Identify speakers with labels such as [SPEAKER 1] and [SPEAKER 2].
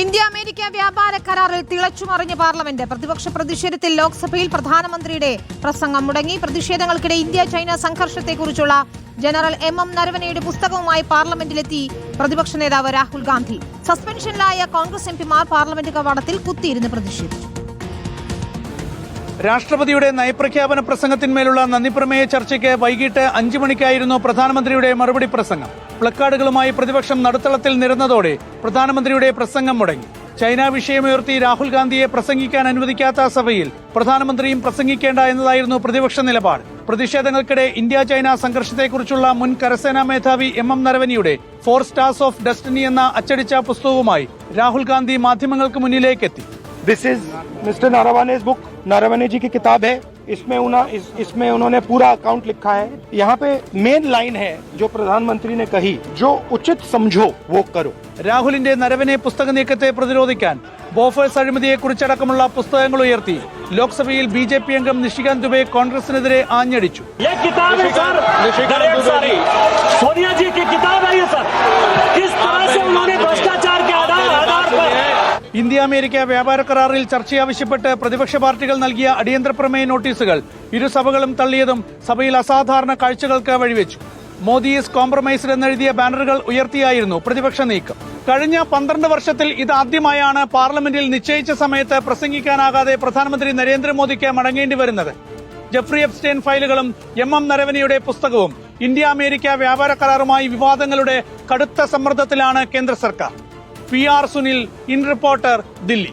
[SPEAKER 1] India America വ്യാപാര കരാറിൽ തിളച്ചുമറിഞ്ഞ parliament. പ്രതിപക്ഷ പ്രതിഷേധത്തിൽ ലോക്സഭയിൽ പ്രധാനമന്ത്രിയുടെ പ്രസംഗം മുടങ്ങി. പ്രതിഷേധങ്ങൾക്കിടെ ഇന്ത്യ ചൈന സംഘർഷത്തെക്കുറിച്ചുള്ള ജനറൽ എം എം നരവനയുടെ പുസ്തകവുമായി പാർലമെന്റിലെത്തി പ്രതിപക്ഷ നേതാവ് രാഹുൽ ഗാന്ധി. സസ്പെൻഷനിലായ കോൺഗ്രസ് എംപിമാർ പാർലമെന്റ് കവാടത്തിൽ കുത്തിയിരുന്ന് പ്രതിഷേധിച്ചു.
[SPEAKER 2] രാഷ്ട്രപതിയുടെ നയപ്രഖ്യാപന പ്രസംഗത്തിന്മേലുള്ള നന്ദിപ്രമേയ ചർച്ചയ്ക്ക് വൈകിട്ട് അഞ്ചു മണിക്കായിരുന്നു പ്രധാനമന്ത്രിയുടെ മറുപടി പ്രസംഗം. പ്ലക്കാർഡുകളുമായി പ്രതിപക്ഷം നടുത്തളത്തിൽ നിരന്നതോടെ പ്രധാനമന്ത്രിയുടെ പ്രസംഗം മുടങ്ങി. ചൈന വിഷയമുയർത്തി രാഹുൽ ഗാന്ധിയെ പ്രസംഗിക്കാൻ അനുവദിക്കാത്ത സഭയിൽ പ്രധാനമന്ത്രിയും പ്രസംഗിക്കേണ്ട എന്നതായിരുന്നു പ്രതിപക്ഷ നിലപാട്. പ്രതിഷേധങ്ങൾക്കിടെ ഇന്ത്യ ചൈന സംഘർഷത്തെക്കുറിച്ചുള്ള മുൻ കരസേനാ മേധാവി എം എം നരവനിയുടെ ഫോർ സ്റ്റാർസ് ഓഫ് ഡെസ്റ്റിനി എന്ന അച്ചടിച്ച പുസ്തകവുമായി രാഹുൽ ഗാന്ധി മാധ്യമങ്ങൾക്ക് മുന്നിലേക്കെത്തി.
[SPEAKER 3] This is mister Naravane's book Naravane जी की किताब है इसमें उना, इस, इसमें उन्होंने पूरा अकाउंट लिखा है यहाँ पे मेन लाइन है जो प्रधानमंत्री ने कही जो उचित समझो वो करो
[SPEAKER 2] രാഹുലിന്റെ നരവനെ പുസ്തക നീക്കത്തെ പ്രതിരോധിക്കാൻ ബോഫേഴ്സ് അഴിമതിയെക്കുറിച്ചടക്കമുള്ള പുസ്തകങ്ങൾ ഉയർത്തി ലോക്സഭയിൽ ബി ജെ പി അംഗം നിഷികാന്ത് ദുബെ കോൺഗ്രസിനെതിരെ ആഞ്ഞടിച്ചു ഇന്ത്യ അമേരിക്ക വ്യാപാര കരാറിൽ ചർച്ചയാവശ്യപ്പെട്ട് പ്രതിപക്ഷ പാർട്ടികൾ നൽകിയ അടിയന്തര പ്രമേയ നോട്ടീസുകൾ ഇരുസഭകളും തള്ളിയതും സഭയിൽ അസാധാരണ കാഴ്ചകൾക്ക് വഴിവെച്ചു. മോദി ഈസ് കോംപ്രമൈസ്ഡ് എന്നെഴുതിയ ബാനറുകൾ ഉയർത്തിയായിരുന്നു പ്രതിപക്ഷ നീക്കം. കഴിഞ്ഞ പന്ത്രണ്ട് വർഷത്തിൽ ഇതാദ്യമായാണ് പാർലമെന്റിൽ നിശ്ചയിച്ച സമയത്ത് പ്രസംഗിക്കാനാകാതെ പ്രധാനമന്ത്രി നരേന്ദ്രമോദിക്ക് മടങ്ങേണ്ടി വരുന്നത്. ജെഫ്രി എഫ്സ്റ്റൈൻ ഫയലുകളും എം എം നരവനിയുടെ പുസ്തകവും ഇന്ത്യ അമേരിക്ക വ്യാപാര കരാറുമായി വിവാദങ്ങളുടെ കടുത്ത സമ്മർദ്ദത്തിലാണ് കേന്ദ്ര സർക്കാർ. P R Sunil in reporter Delhi.